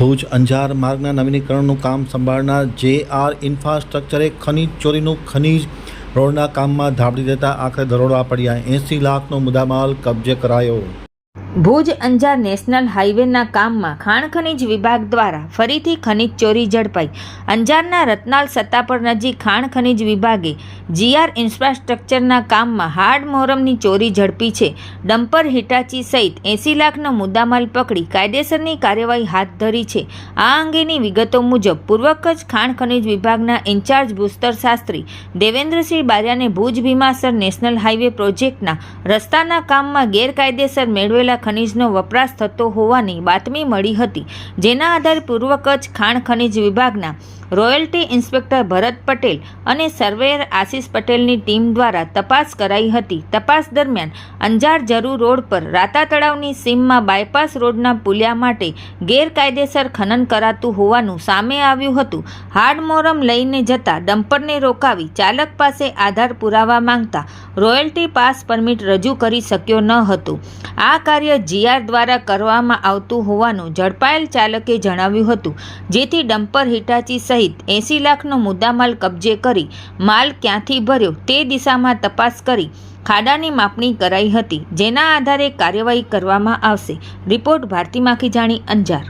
ભુજ અંજાર માર્ગના નવીનીકરણનું કામ સંભાળનાર જે આર ઇન્ફ્રાસ્ટ્રક્ચરે ખનીજ ચોરીનું ખનીજ રોડના કામમાં ધાબડી દેતા આખરે દરોડા પડ્યા. એંસી લાખનો મુદ્દામાલ કબજે કરાયો. ભુજ અંજાર નેશનલ હાઈવેના કામમાં ખાણ ખનીજ વિભાગ દ્વારા ફરીથી ખનીજ ચોરી ઝડપાઈ. અંજારના રત્નાલ સત્તાપર નજીક ખાણ ખનીજ વિભાગે જીઆર ઇન્ફ્રાસ્ટ્રક્ચરના કામમાં હાર્ડ મોહરમની ચોરી ઝડપી છે. ડમ્પર હિટાચી સહિત એંસી લાખનો મુદ્દામાલ પકડી કાયદેસરની કાર્યવાહી હાથ ધરી છે. આ અંગેની વિગતો મુજબ પૂર્વ કચ્છ ખાણ ખનીજ વિભાગના ઇન્ચાર્જ ભૂસ્તર શાસ્ત્રી દેવેન્દ્રસિંહ બારિયાને ભુજ ભીમાસર નેશનલ હાઈવે પ્રોજેક્ટના રસ્તાના કામમાં ગેરકાયદેસર મેળવેલા ખનીજનો વપરાશ થતો હોવાની બાતમી મળી હતી. જેના આધારે પૂર્વ કચ્છ ખાણ ખનીજ વિભાગના રોયલ્ટી ઇન્સ્પેક્ટર ભરત પટેલ અને સર્વેયર આશિષ પટેલની ટીમ દ્વારા તપાસ કરાઈ હતી. તપાસ દરમિયાન અંજાર જરૂર રોડ પર રાતા તળાવની સીમમાં બાયપાસ રોડના પુલિયા માટે ગેરકાયદેસર ખનન કરાતું હોવાનું સામે આવ્યું હતું. હાડમોરમ લઈને જતા ડમ્પરને રોકાવી ચાલક પાસે આધાર પુરાવા માંગતા રોયલ્ટી પાસ પરમિટ રજૂ કરી શક્યો ન હતો. આ કાર્ય જીઆર દ્વારા કરવામાં આવતું હોવાનું ઝડપાયેલ ચાલકે જણાવ્યું હતું. જેથી ડમ્પર હિટાચી સહિત એંસી લાખનો મુદ્દામાલ કબજે કરી માલ ક્યાંથી ભર્યો તે દિશામાં તપાસ કરી ખાડાની માપણી કરાઈ હતી. જેના આધારે કાર્યવાહી કરવામાં આવશે. રિપોર્ટ ભારતી માખીજાણી અંજાર.